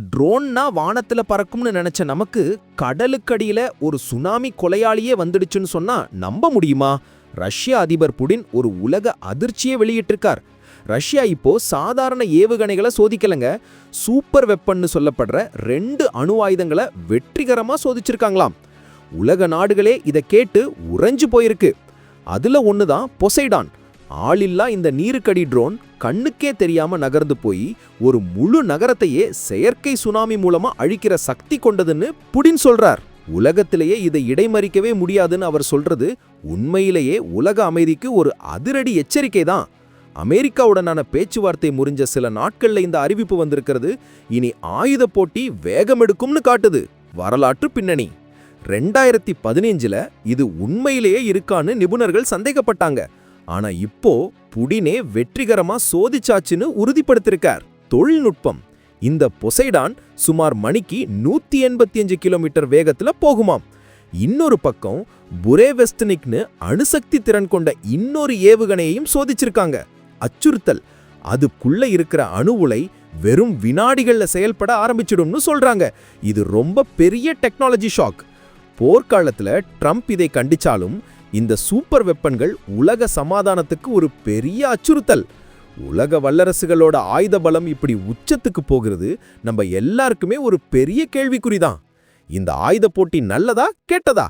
ட்ரோன்னா வானத்துல பறக்கும்னு நினைச்ச நமக்கு கடலுக்கடியில ஒரு சுனாமி கொலையாளியே வந்துடுச்சுன்னு சொன்னா நம்ப முடியுமா? ரஷ்ய அதிபர் புடின் ஒரு உலக அதிர்ச்சியை வெளியிட்டிருக்கார். ரஷ்யா இப்போ சாதாரண ஏவுகணைகளை சோதிக்கலங்க. சூப்பர் வெப்பன்னு சொல்லப்படுற ரெண்டு அணு ஆயுதங்களை வெற்றிகரமா சோதிச்சிருக்காங்களாம். உலக நாடுகளே இதை கேட்டு உறைஞ்சு போயிருக்கு. அதுல தான் பொசைடான். ஆளில்லா இந்த நீருக்கடி ட்ரோன் கண்ணுக்கே தெரியாம நகர்ந்து போய் ஒரு முழு நகரத்தையே செயற்கை சுனாமி மூலமா அழிக்கிற சக்தி கொண்டதுன்னு புடின் சொல்றார். உலகத்திலேயே இதை இடைமறிக்கவே முடியாதுன்னு அவர் சொல்றது உண்மையிலேயே உலக அமைதிக்கு ஒரு அதிரடி எச்சரிக்கை தான். அமெரிக்காவுடனான பேச்சுவார்த்தை முறிஞ்ச சில நாட்கள்ல இந்த அறிவிப்பு வந்திருக்கிறது. இனி ஆயுத போட்டி வேகமெடுக்கும்னு காட்டுது. வரலாற்று பின்னணி. ரெண்டாயிரத்தி பதினைஞ்சில் இது உண்மையிலேயே இருக்கான்னு நிபுணர்கள் சந்தேகப்பட்டாங்க. ஆனா இப்போ புடினே வெற்றிகரமா சோதிச்சாச்சுன்னு உறுதிப்படுத்திருக்கார். தொழில்நுட்பம். இந்த பொசைடான் சுமார் மணிக்கு நூத்தி எண்பத்தி அஞ்சு கிலோமீட்டர் வேகத்துல போகுமாம். இன்னொரு பக்கம் புரேவெஸ்டனிக்னு அணுசக்தி திறன் கொண்ட இன்னொரு ஏவுகணையையும் சோதிச்சிருக்காங்க. அச்சுறுத்தல். அதுக்குள்ள இருக்கிற அணு உலை வெறும் வினாடிகள்ல செயல்பட ஆரம்பிச்சிடும்னு சொல்றாங்க. இது ரொம்ப பெரிய டெக்னாலஜி ஷாக். போர்க்காலத்துல ட்ரம்ப் இதை கண்டிச்சாலும் இந்த சூப்பர் வெப்பன்கள் உலக சமாதானத்துக்கு ஒரு பெரிய அச்சுறுத்தல். உலக வல்லரசுகளோட ஆயுத பலம் இப்படி உச்சத்துக்கு போகிறது நம்ம எல்லாருக்குமே ஒரு பெரிய கேள்விக்குறிதான். இந்த ஆயுத போட்டி நல்லதா கெட்டதா?